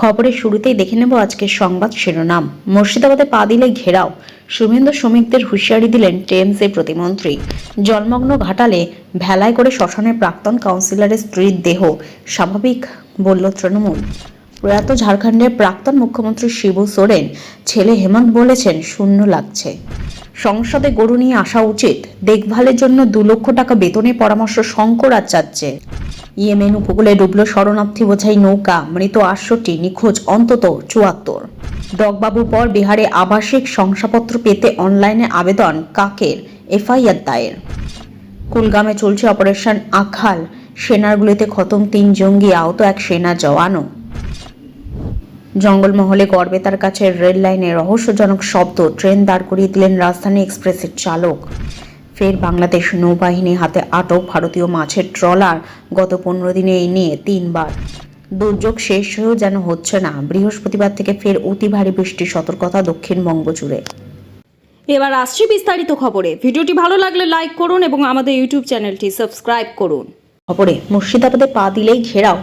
খবরের শুরুতেই দেখে নেব আজকের সংবাদ শিরোনাম। মুর্শিদাবাদে পা দিলে ঘেরাও, শুভেন্দু শ্রমিকদের হুঁশিয়ারি দিলেন টিএমসি প্রতিমন্ত্রী। জলমগ্ন ঘাটালে ভেলায় করে শ্মশানের প্রাক্তন কাউন্সিলরের স্ত্রীর দেহ, স্বাভাবিক, বলল তৃণমূল। প্রয়াত ঝাড়খণ্ডের প্রাক্তন মুখ্যমন্ত্রী শিবু সোরেন, ছেলে হেমন্ত বলেছেন শূন্য লাগছে। সংসদে গরু নিয়ে আসা উচিত, দেখভালের জন্য দু লক্ষ টাকা বেতনের পরামর্শ শঙ্কর আচার্যে ইয়েমেন উপকূলে ডুবল শরণার্থী বোঝাই নৌকা, মৃত আটষট্টি, নিখোঁজ, অন্তত চুয়াত্তর। ডগবাবুর পর বিহারে আবাসিক শংসাপত্র পেতে অনলাইনে আবেদন কাকের? এফআইআর দায়ের। কুলগামে চলছে অপারেশন আখাল সেনার গুলিতে খতম তিন জঙ্গি আহত এক সেনা জওয়ানও। জঙ্গলমহলে গর্বে তার কাছে রেল লাইনে রহস্যজনক শব্দ, ট্রেন দাঁড় করিয়ে দিলেন রাজধানী এক্সপ্রেসের চালক। ফের বাংলাদেশ নৌবাহিনী হাতে আটক ভারতীয় মাছের ট্রলার। গত পনেরো দিনে এই নিয়ে তিনবার। দুর্যোগ শেষ হয়েও যেন হচ্ছে না। বৃহস্পতিবার থেকে ফের অতি ভারী বৃষ্টির সতর্কতা দক্ষিণবঙ্গ জুড়ে এবার আসছি বিস্তারিত খবরে। ভিডিওটি ভালো লাগলে লাইক করুন এবং আমাদের ইউটিউব চ্যানেলটি সাবস্ক্রাইব করুন। খবরে মুর্শিদাবাদে পা দিলেই ঘেরাও।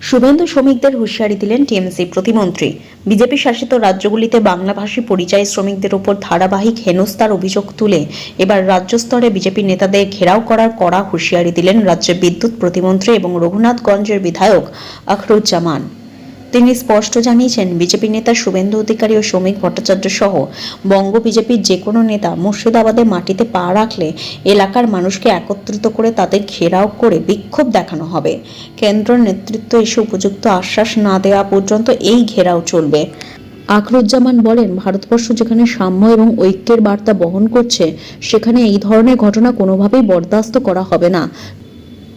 শুভেন্দু শ্রমিকদের হুঁশিয়ারি দিলেন টিএমসি প্রতিমন্ত্রী। বিজেপি শাসিত রাজ্যগুলিতে বাংলাভাষী পরিযায়ী শ্রমিকদের উপর ধারাবাহিক হেনস্থার অভিযোগ তুলে এবার রাজ্য স্তরে বিজেপি নেতাদের ঘেরাও করার কড়া হুঁশিয়ারি দিলেন রাজ্যের বিদ্যুৎ প্রতিমন্ত্রী এবং রঘুনাথগঞ্জের বিধায়ক আখরুজ্জামান। তিনি স্পষ্ট জানিয়েছেন বিজেপি নেতা শুভেন্দু অধিকারী ও শ্রমিক ভট্টাচার্য সহ বঙ্গ বিজেপির যে কোনো নেতা মুর্শিদাবাদে মাটিতে পা রাখলে এলাকার মানুষকে একত্রিত করে তাদের ঘেরাও করে বিক্ষোভ দেখানো হবে। কেন্দ্র নেতৃত্ব এসে উপযুক্ত আশ্বাস না দেওয়া পর্যন্ত এই ঘেরাও চলবে। আকরুজ্জামান বলেন, ভারতবর্ষ যেখানে সাম্য এবং ঐক্যের বার্তা বহন করছে, সেখানে এই ধরনের ঘটনা কোনোভাবেই বরদাস্ত করা হবে না।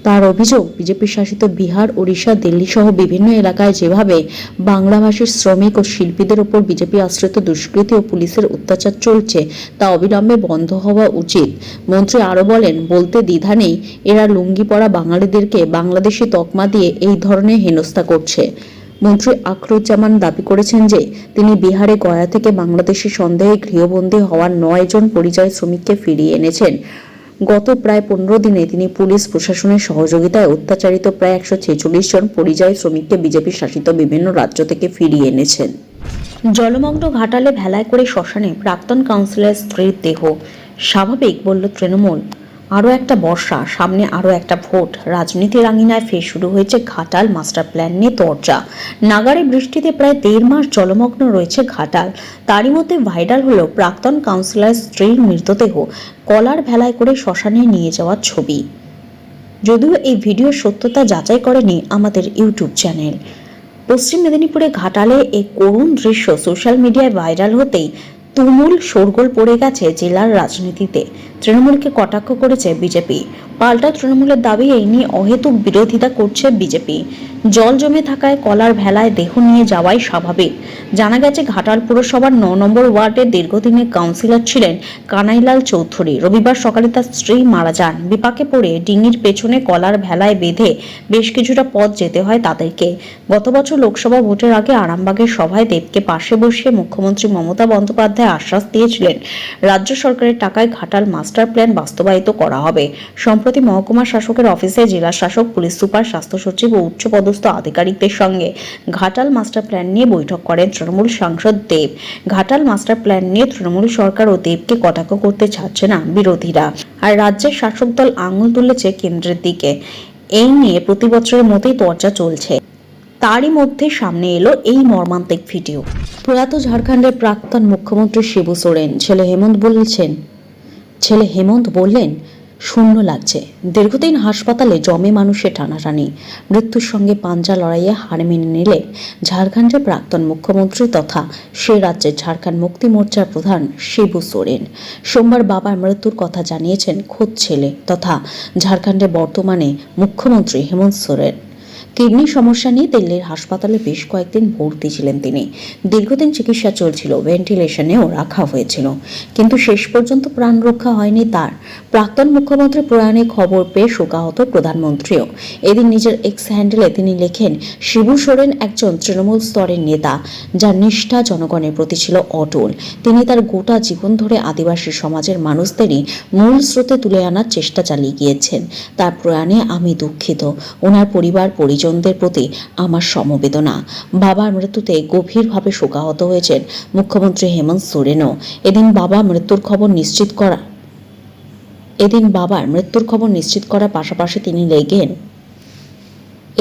তার অভিযোগ, বিজেপি শাসিত বিহার, ওড়িশা, দিল্লি সহ বিভিন্ন এলাকায় যেভাবে বাংলাভাষীর শ্রমিক ও শিল্পীদের ওপর বিজেপি আশ্রিত দুষ্কৃতী ও পুলিশের অত্যাচার চলছে তা অবিলম্বে বন্ধ হওয়া উচিত। মন্ত্রী আরও বলেন, বলতে দ্বিধা নেই, এরা লুঙ্গি পরা বাঙালিদেরকে বাংলাদেশি তকমা দিয়ে এই ধরনের হেনস্থা করছে। মন্ত্রী আখরুজ্জামান দাবি করেছেন যে, তিনি বিহারে গয়া থেকে বাংলাদেশি সন্দেহে গৃহবন্দী হওয়া নয় জন পরিযায়ী শ্রমিককে ফিরিয়ে এনেছেন। গত প্রায় পনেরো দিনে তিনি পুলিশ প্রশাসনের সহযোগিতায় অত্যাচারিত প্রায় একশো ছেচল্লিশ জন পরিযায়ী শ্রমিককে বিজেপি শাসিত বিভিন্ন রাজ্য থেকে ফিরিয়ে এনেছেন। জলমগ্ন ঘাটালে ভেলায় করে শ্মশানে প্রাক্তন কাউন্সিলর স্ত্রীর দেহ। স্বাভাবিক, বলল তৃণমূল। আরও একটা বর্ষা, সামনে আরও একটা ভোট। রাজনীতির আঙিনায় ফের শুরু হয়েছে ঘাটাল মাস্টার প্ল্যান নিয়ে চর্চা নাগারে বৃষ্টিতে প্রায় দেড় মাস জলমগ্ন রয়েছে ঘাটাল। তারই মধ্যে ভাইরাল হলো প্রাক্তন কাউন্সিলর স্ত্রীর মৃতদেহ। কলার ভেলায় করে শ্মশানে নিয়ে যাওয়ার ছবি। যদিও এই ভিডিওর সত্যতা যাচাই করেনি আমাদের ইউটিউব চ্যানেল। পশ্চিম মেদিনীপুরে ঘাটালে এই করুণ দৃশ্য সোশ্যাল মিডিয়ায় ভাইরাল হতেই তুমুল শোরগোল পড়ে গেছে জেলার রাজনীতিতে। তৃণমূলকে কটাক্ষ করেছে বিজেপি। পাল্টা তৃণমূলের দাবি এই নিয়ে অহেতুক বিরোধিতা করছে বিজেপি। জল জমে থাকায় কলার ভেলায় দেহ নিয়ে যাওয়াই স্বাভাবিক। জানা গেছে ঘাটাল পুরসভার ন নম্বর ওয়ার্ডের দীর্ঘদিনের কাউন্সিলর ছিলেন কানাইলাল চৌধুরী। রবিবার সকালে তার স্ত্রী মারা যান। বিপাকে পড়ে ডিঙির পেছনে কলার ভেলায় বেঁধে বেশ কিছুটা পথ যেতে হয় তাদেরকে। গত বছর লোকসভা ভোটের আগে আরামবাগের সভায় দেবকে পাশে বসিয়ে মুখ্যমন্ত্রী মমতা বন্দ্যোপাধ্যায় আশ্বাস দিয়েছিলেন, রাজ্য সরকারের টাকায় ঘাটাল মাস্টার প্ল্যান বাস্তবায়িত করা হবে। সম্প্রতি মহকুমা শাসকের অফিসে জেলা শাসক, পুলিশ সুপার, স্বাস্থ্য সচিব ও উচ্চপদস্থ আধিকারিকদের সঙ্গে। ঘাটাল মাস্টার প্ল্যান নিয়ে বৈঠক করেন তৃণমূল সাংসদ দেব। ঘাটাল মাস্টার প্ল্যান নিয়ে তৃণমূল সরকার ও দেবকে কটাক্ষ করতে ছাড়ছে না বিরোধীরা। আর রাজ্যের শাসক দল আঙুল তুলেছে কেন্দ্রের দিকে। এই নিয়ে প্রতি বছরের মতোই চর্চা চলছে। তারই মধ্যে সামনে এলো এই মর্মান্তিক ভিডিও। প্রয়াত ঝাড়খণ্ডের প্রাক্তন মুখ্যমন্ত্রী শিবু সোরেন। ছেলে হেমন্ত বলছেন, ছেলে হেমন্ত বললেন শূন্য লাগছে। দীর্ঘদিন হাসপাতালে জমে মানুষের টানাটানি। মৃত্যুর সঙ্গে পাঞ্জা লড়াইয়ে হার মেনে নিলে ঝাড়খণ্ডের প্রাক্তন মুখ্যমন্ত্রী তথা সে রাজ্যের ঝাড়খণ্ড মুক্তি মোর্চার প্রধান শিবু সোরেন। সোমবার বাবার মৃত্যুর কথা জানিয়েছেন খোদ ছেলে তথা ঝাড়খণ্ডের বর্তমানে মুখ্যমন্ত্রী হেমন্ত সোরেন। কিডনি সমস্যা নিয়ে দিল্লির হাসপাতালে বেশ কয়েকদিন ভর্তি ছিলেন তিনি। দীর্ঘদিন চিকিৎসা চলছিল ভেন্টিলেশনেও রাখা হয়েছিল। কিন্তু শেষ পর্যন্ত প্রাণ রক্ষা হয়নি তার। প্রাক্তন মুখ্যমন্ত্রী প্রয়াণে খবর পেয়ে শোকাহত প্রধানমন্ত্রীও। এদিন নিজের এক্স হ্যান্ডেলে তিনি লেখেন, শিবু সোরেন একজন তৃণমূল স্তরের নেতা, যার নিষ্ঠা জনগণের প্রতি ছিল অটল। তিনি তার গোটা জীবন ধরে আদিবাসী সমাজের মানুষদেরই মূল স্রোতে তুলে আনার চেষ্টা চালিয়ে গিয়েছেন। তার প্রয়াণে আমি দুঃখিত। ওনার পরিবার, পরিজন পরিজনদের প্রতি আমার সমবেদনা। বাবার মৃত্যুতে গভীরভাবে শোকাহত হয়েছেন মুখ্যমন্ত্রী হেমন্ত সোরেনও। এদিন বাবা মৃত্যুর খবর নিশ্চিত করা এদিন বাবার মৃত্যুর খবর নিশ্চিত করার পাশাপাশি তিনি লেগেন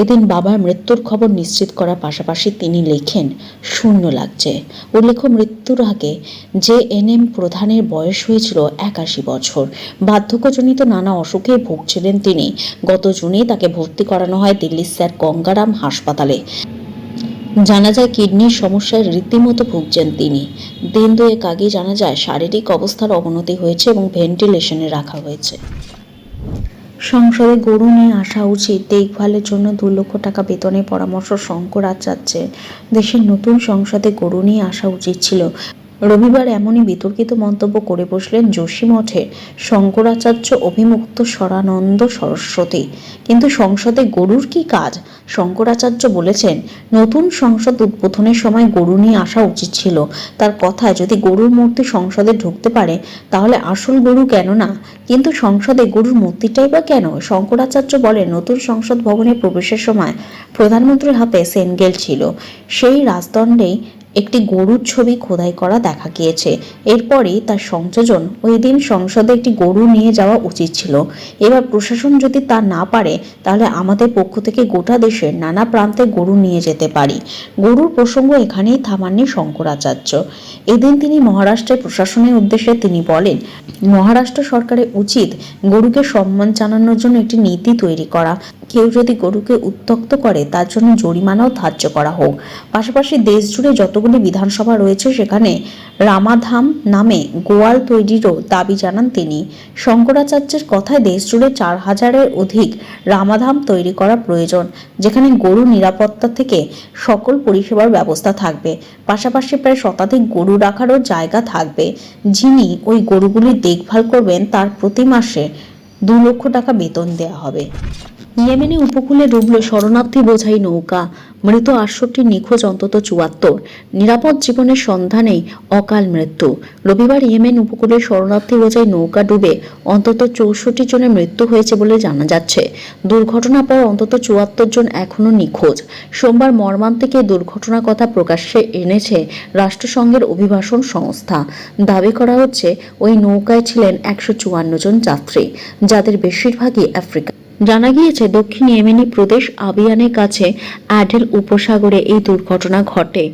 এদিন বাবার মৃত্যুর খবর নিশ্চিত করার পাশাপাশি তিনি লেখেন, শূন্য লাগছে। উল্লেখ্য, মৃত্যুর আগে যে এনএম প্রধানের বয়স হয়েছিল একাশি বছর। বার্ধক্যজনিত নানা অসুখে ভুগছিলেন তিনি। গত জুনে তাকে ভর্তি করানো হয় দিল্লির স্যার গঙ্গারাম হাসপাতালে। জানা যায়, কিডনির সমস্যায় রীতিমতো ভুগছেন তিনি। দিন দুয়েক আগে জানা যায়, শারীরিক অবস্থার অবনতি হয়েছে এবং ভেন্টিলেশনে রাখা হয়েছে। সংসদে গরু নিয়ে আসা উচিত। দেখভালের জন্য দু লক্ষ টাকা বেতনের পরামর্শ শঙ্কর আচার্যের দেশের নতুন সংসদে গরু নিয়ে আসা উচিত ছিল। রবিবার এমনই বিতর্কিত মন্তব্য করে বসলেন যোশী মঠের শঙ্করাচার্য অভিমুক্ত স্বরানন্দ সরস্বতী। কিন্তু সংসদে গরুর কি কাজ? শঙ্করাচার্য বলেছেন, নতুন সংসদ উদ্বোধনের সময় গরু নিয়ে আসা উচিত ছিল। তার কথায় যদি গরুর মূর্তি সংসদে ঢুকতে পারে, তাহলে আসল গরু কেন না? কিন্তু সংসদে গরুর মূর্তিটাই বা কেন? শঙ্করাচার্য বলেন, নতুন সংসদ ভবনে প্রবেশের সময় প্রধানমন্ত্রীর হাতে সেনগেল ছিল। সেই রাজদণ্ডেই একটি গরুর ছবি খোদাই করা দেখা গিয়েছে। এরপরই তার সংযোজন ওই দিন সংসদে একটি গরু নিয়ে যাওয়া উচিত ছিল। এবার প্রশাসন যদি তা না পারে, তাহলে আমাদের পক্ষ থেকে গোটা দেশের নানা প্রান্তে গরু নিয়ে যেতে পারি। গরুর প্রসঙ্গ এখানেই থামাননি শঙ্করাচার্য। এদিন তিনি মহারাষ্ট্রের প্রশাসনের উদ্দেশ্যে তিনি বলেন, মহারাষ্ট্র সরকারের উচিত গরুকে সম্মান জানানোর জন্য একটি নীতি তৈরি করা। কেউ যদি গরুকে উত্তক্ত করে, তার জন্য জরিমানাও ধার্য করা হোক। পাশাপাশি দেশ জুড়ে যতগুলি বিধানসভা রয়েছে, সেখানে রামাধাম নামে গোয়াল তৈরিরও দাবি জানান তিনি। শঙ্করাচার্যের কথায় দেশ জুড়ে চার হাজারের অধিক রামাধাম তৈরি করা প্রয়োজন, যেখানে গরু নিরাপত্তা থেকে সকল পরিষেবার ব্যবস্থা থাকবে। পাশাপাশি প্রায় শতাধিক গরু রাখারও জায়গা থাকবে। যিনি ওই গরুগুলির দেখভাল করবেন, তার প্রতি মাসে দু লক্ষ টাকা বেতন দেওয়া হবে। ইয়েমেনে উপকূলে ডুবল শরণার্থী বোঝাই নৌকা। মৃত আটষট্টি নিখোঁজ, অন্তত চুয়াত্তর। নিরাপদ জীবনের সন্ধানেই অকাল মৃত্যু। রবিবার ইয়েমেন উপকূলে শরণার্থী বোঝাই নৌকা ডুবে অন্তত চৌষট্টি জনের মৃত্যু হয়েছে বলে জানা যাচ্ছে। দুর্ঘটনার পর অন্তত চুয়াত্তর জন এখনও নিখোঁজ। সোমবার মর্মান্তিক এই দুর্ঘটনার কথা প্রকাশ্যে এনেছে রাষ্ট্রসংঘের অভিবাসন সংস্থা। দাবি করা হচ্ছে, ওই নৌকায় ছিলেন একশো চুয়ান্ন জন যাত্রী, যাদের বেশিরভাগই আফ্রিকা জানা গিয়েছে, দক্ষিণ ইয়েমেনি প্রদেশ আবিয়ানের কাছে অ্যাডেল উপসাগরে এই দুর্ঘটনা ঘটে।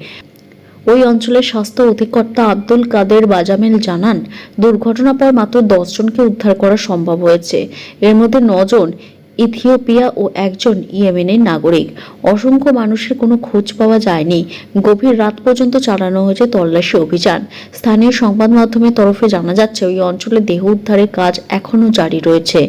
ওই অঞ্চলের স্বাস্থ্য অধিকর্তা আব্দুল কাদের বাজামেল জানান দুর্ঘটনা পর মাত্র দশজনকে উদ্ধার করা সম্ভব হয়েছে। এর মধ্যে নজন ইথিওপিয়া ও একজন ইয়েমেনের নাগরিক। অসংখ্য মানুষের কোনো খোঁজ পাওয়া যায়নি। গভীর রাত পর্যন্ত চালানো হয়েছে তল্লাশি অভিযান। স্থানীয় সংবাদ মাধ্যমের তরফে জানা যাচ্ছে, ওই অঞ্চলে দেহ উদ্ধারের কাজ এখনও জারি রয়েছে।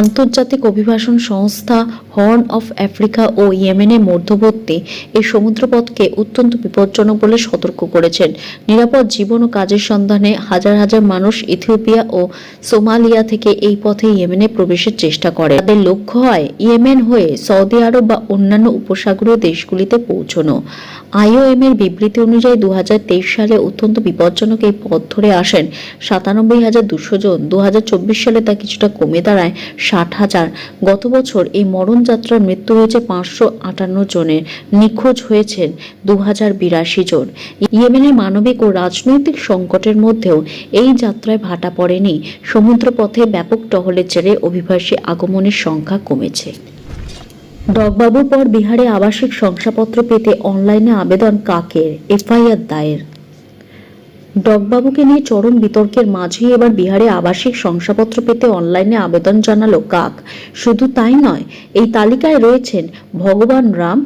আন্তর্জাতিক অভিবাসন সংস্থা হর্ন অফ আফ্রিকা ও ইয়েমেনের মধ্যবর্তী এই সমুদ্রপথকে অত্যন্ত বিপজ্জনক বলে সতর্ক করেছেন। নিরাপদ জীবন ও কাজের সন্ধানে হাজার হাজার মানুষ ইথিওপিয়া ও সোমালিয়া থেকে এই পথে ইয়েমেনে প্রবেশের চেষ্টা করে। তাদের লক্ষ্য হয় ইয়েমেন হয়ে সৌদি আরব বা অন্যান্য উপসাগরীয় দেশগুলিতে পৌঁছানো। আইওএম এর বিবৃতি অনুযায়ী দু হাজার তেইশ সালে অত্যন্ত বিপজ্জনক এই পথ ধরে আসেন সাতানব্বই হাজার দুশো জন। দু হাজার চব্বিশ সালে তা কিছুটা কমে দাঁড়ায় ষাট হাজার। গত বছর এই মরণযাত্রার মৃত্যু হয়েছে পাঁচশো আটান্ন জনের। নিখোঁজ হয়েছেন দু হাজার বিরাশি জন। ইয়েমেনের মানবিক ও রাজনৈতিক সংকটের মধ্যেও এই যাত্রায় ভাটা পড়েনি। সমুদ্রপথে ব্যাপক টহলের জেরে অভিবাসী আগমনের সংখ্যা কমেছে। ডকবাবুর পর বিহারে আবাসিক শংসাপত্র পেতে অনলাইনে আবেদন কাকের? এফআইআর দায়ের। ডকবাবুকে নিয়ে চরম বিতর্কের মাঝেই এবার বিহারে আবাসিক শংসাপত্র পেতে অনলাইনে আবেদন জানালো কাক। শুধু তাই নয়, এই তালিকায় রয়েছেন ভগবান রাম,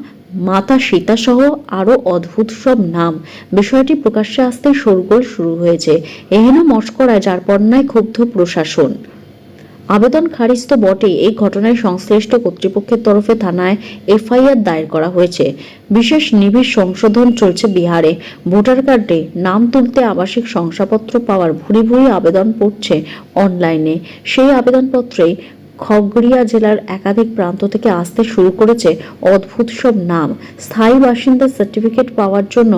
মাতা সীতা সহ আরও অদ্ভুত সব নাম। বিষয়টি প্রকাশ্যে আসতে শোরগোল শুরু হয়েছে। এহেন মস্করায় যার পণ্যায় ক্ষুব্ধ প্রশাসন। আবেদন খারিজ তো বটে এই ঘটনায় সংশ্লিষ্ট কর্তৃপক্ষের তরফে থানায় এফআইআর দায়ের করা হয়েছে। বিশেষ নিবিড় সংশোধন চলছে বিহারে। ভোটার কার্ডে নাম তুলতে আবাসিক শংসাপত্র পাওয়ার ভুরি ভুরি আবেদন পড়ছে অনলাইনে। সেই আবেদনপত্রেই খগড়িয়া জেলার একাধিক প্রান্ত থেকে আসতে শুরু করেছে অদ্ভুত সব নাম। স্থায়ী বাসিন্দার সার্টিফিকেট পাওয়ার জন্য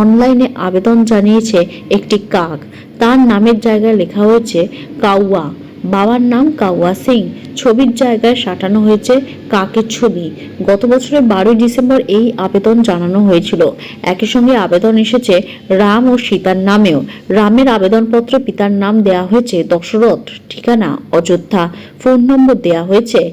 অনলাইনে আবেদন জানিয়েছে একটি কাক। তার নামের জায়গায় লেখা হয়েছে কাউয়া। বাবার নাম কাওয়া সিং। ছবির জায়গায় সাটানো হয়েছে কাকের ছবি। গত বছরের বারোই ডিসেম্বর এই আবেদন জানানো হয়েছিল। একই সঙ্গে আবেদন এসেছে রাম ও সীতার নামেও। রামের আবেদনপত্র পিতার নাম দেয়া হয়েছে দশরথ, ঠিকানা অযোধ্যা। ফোন নম্বর দেয়া হয়েছে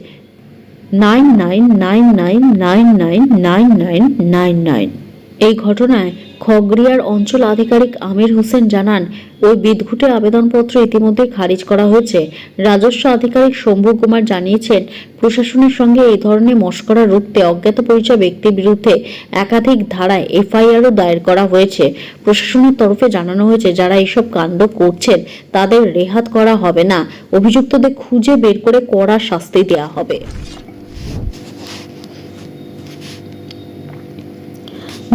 nine nine nine nine nine nine nine nine nine nine. এই ঘটনায় খগরিয়ার অঞ্চল আধিকারিক আমির হোসেন জানান, ওই বিদঘুটে আবেদনপত্র ইতিমধ্যে খারিজ করা হয়েছে। রাজস্ব আধিকারিক শম্ভু কুমার জানিয়েছেন, প্রশাসনের সঙ্গে এই ধরনের মস্করা রুখতে অজ্ঞাত পরিচয় ব্যক্তির বিরুদ্ধে একাধিক ধারায় এফআইআরও দায়ের করা হয়েছে। প্রশাসনের তরফে জানানো হয়েছে, যারা এইসব কাণ্ড করছেন, তাদের রেহাত করা হবে না। অভিযুক্তদের খুঁজে বের করে কড়া শাস্তি দেওয়া হবে।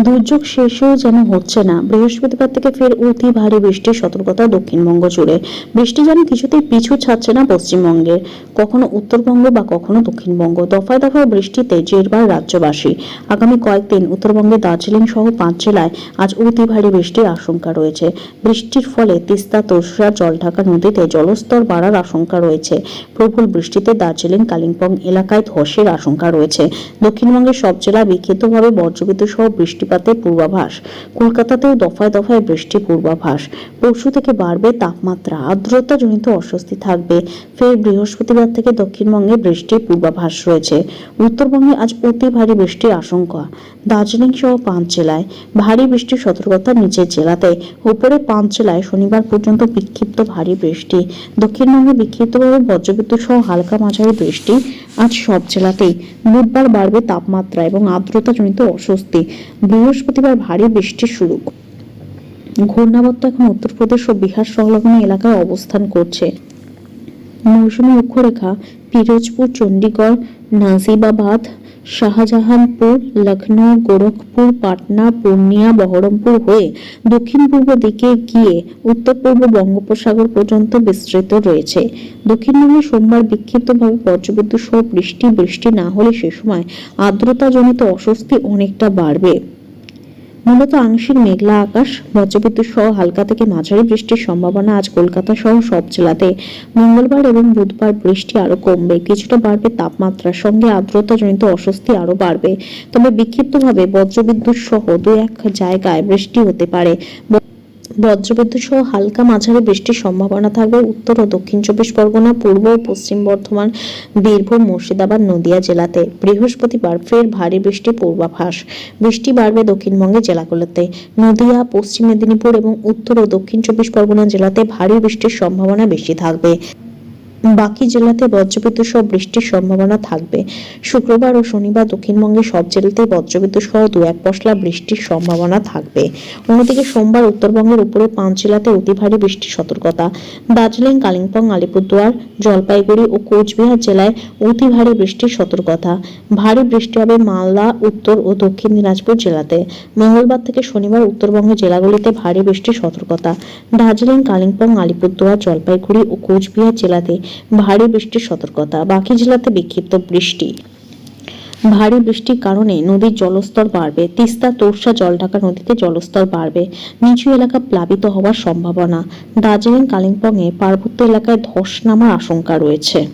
দুর্যোগ শেষও যেন হচ্ছে না। বৃহস্পতিবার থেকে ফের অতি ভারী বৃষ্টির সতর্কতা দক্ষিণবঙ্গ জুড়ে। বৃষ্টি যেন কিছুতেই পিছু ছাড়ছে না পশ্চিমবঙ্গের কখনো উত্তরবঙ্গ বা কখনো দক্ষিণবঙ্গ। দফায় দফায় বৃষ্টিতে জেরবার রাজ্যবাসী। আগামী কয়েকদিন উত্তরবঙ্গে দার্জিলিং সহ পাঁচ জেলায় আজ অতি ভারী বৃষ্টির আশঙ্কা রয়েছে। বৃষ্টির ফলে তিস্তা তোরসা জলঢাকা নদীতে জলস্তর বাড়ার আশঙ্কা রয়েছে। প্রবল বৃষ্টিতে দার্জিলিং, কালিম্পং এলাকায় ধসের আশঙ্কা রয়েছে। দক্ষিণবঙ্গের সব জেলায় বিক্ষিপ্তভাবে বজ্রবিদ্যুৎ সহ বৃষ্টিপাতের পূর্বাভাস, কলকাতাতেও দফায় দফায় বৃষ্টির পূর্বাভাস। পরশু থেকে বাড়বে তাপমাত্রা আর্দ্রতা জনিত অস্বস্তি থাকবে। ফের বৃহস্পতিবার থেকে দক্ষিণবঙ্গে বৃষ্টির পূর্বাভাস রয়েছে। উত্তরবঙ্গে আজ অতি ভারী বৃষ্টির আশঙ্কা। দার্জিলিং সহ পাঁচ জেলায় ভারী বৃষ্টির সতর্কতা নিচের জেলাতে। উপরে পাঁচ জেলায় শনিবার পর্যন্ত বিক্ষিপ্ত ভারী বৃষ্টি। দক্ষিণবঙ্গে বিক্ষিপ্তভাবে বজ্রবিদ্যুৎ সহ হালকা মাঝারি বৃষ্টি। আজ সব জেলাতেই বুধবার বাড়বে তাপমাত্রা এবং আর্দ্রতাজনিত অস্বস্তি। বৃহস্পতিবার ভারী বৃষ্টির শুরু। ঘূর্ণাবর্ত এখন উত্তরপ্রদেশ ও বিহার সংলগ্ন এলাকায় অবস্থান করছে। মৌসুমী অক্ষরেখা, পিরোজপুর, চণ্ডীগড় নাজিবাবাদ শাহজাহানপুর লখনৌ গোরখপুর, পাটনা, পূর্ণিয়া, বহরমপুর হয়ে দক্ষিণ পূর্ব দিকে গিয়ে উত্তর পূর্ব বঙ্গোপসাগর পর্যন্ত বিস্তৃত রয়েছে। দক্ষিণবঙ্গে সোমবার বিক্ষিপ্তভাবে বজ্রবিদ্যুৎ সহ বৃষ্টি বৃষ্টি না হলে সে সময় আর্দ্রতাজনিত অস্বস্তি অনেকটা বাড়বে। মূলত আংশিক মেঘলা আকাশ বজ্রবিদ্যুৎ সহ হালকা থেকে মাঝারি বৃষ্টির সম্ভাবনা আজ কলকাতা সহ সব জেলাতে। মঙ্গলবার এবং বুধবার বৃষ্টি আরও কমবে। কিছুটা বাড়বে তাপমাত্রার সঙ্গে আর্দ্রতাজনিত অস্বস্তি আরও বাড়বে। তবে বিক্ষিপ্তভাবে বজ্রবিদ্যুৎ সহ দু এক জায়গায় বৃষ্টি হতে পারে। বজ্রবিদ্যুৎ সহ হালকা মাঝারি বৃষ্টির সম্ভাবনা থাকবে উত্তর ও দক্ষিণ চব্বিশ পরগনা, পূর্ব ও পশ্চিম বর্ধমান, বীরভূম, মুর্শিদাবাদ, নদিয়া জেলাতে। বৃহস্পতিবার ফের ভারী বৃষ্টির পূর্বাভাস। বৃষ্টি বাড়বে দক্ষিণবঙ্গের জেলাগুলোতে। নদিয়া, পশ্চিম মেদিনীপুর এবং উত্তর ও দক্ষিণ চব্বিশ পরগনা জেলাতে ভারী বৃষ্টির সম্ভাবনা বেশি থাকবে। বাকি জেলাতে বজ্রবিদ্যুৎ সহ বৃষ্টির সম্ভাবনা থাকবে। শুক্রবার ও শনিবার দক্ষিণবঙ্গের সব জেলাতে বজ্রবিদ্যুৎ সহ দু এক পশলা বৃষ্টির সম্ভাবনা থাকবে। অন্যদিকে সোমবার উত্তরবঙ্গের উপরে পাঁচ জেলাতে অতি ভারী বৃষ্টির সতর্কতা। দার্জিলিং, কালিম্পং, আলিপুরদুয়ার, জলপাইগুড়ি ও কোচবিহার জেলায় অতি ভারী বৃষ্টির সতর্কতা। ভারী বৃষ্টি হবে মালদা, উত্তর ও দক্ষিণ দিনাজপুর জেলাতে। মঙ্গলবার থেকে শনিবার উত্তরবঙ্গের জেলাগুলিতে ভারী বৃষ্টির সতর্কতা। দার্জিলিং, কালিম্পং, আলিপুরদুয়ার, জলপাইগুড়ি ও কোচবিহার জেলাতে ভারী বৃষ্টির সতর্কতা, বাকি জেলাতে বিক্ষিপ্ত বৃষ্টি। ভারী বৃষ্টির কারণে নদীর জলস্তর বাড়বে, তিস্তা, তোরসা, জলঢাকা নদীতে জলস্তর বাড়বে। নিচু এলাকা প্লাবিত হওয়ার সম্ভাবনা। দার্জিলিং, কালিম্পংয়ে পার্বত্য এলাকায় ধস নামার আশঙ্কা রয়েছে।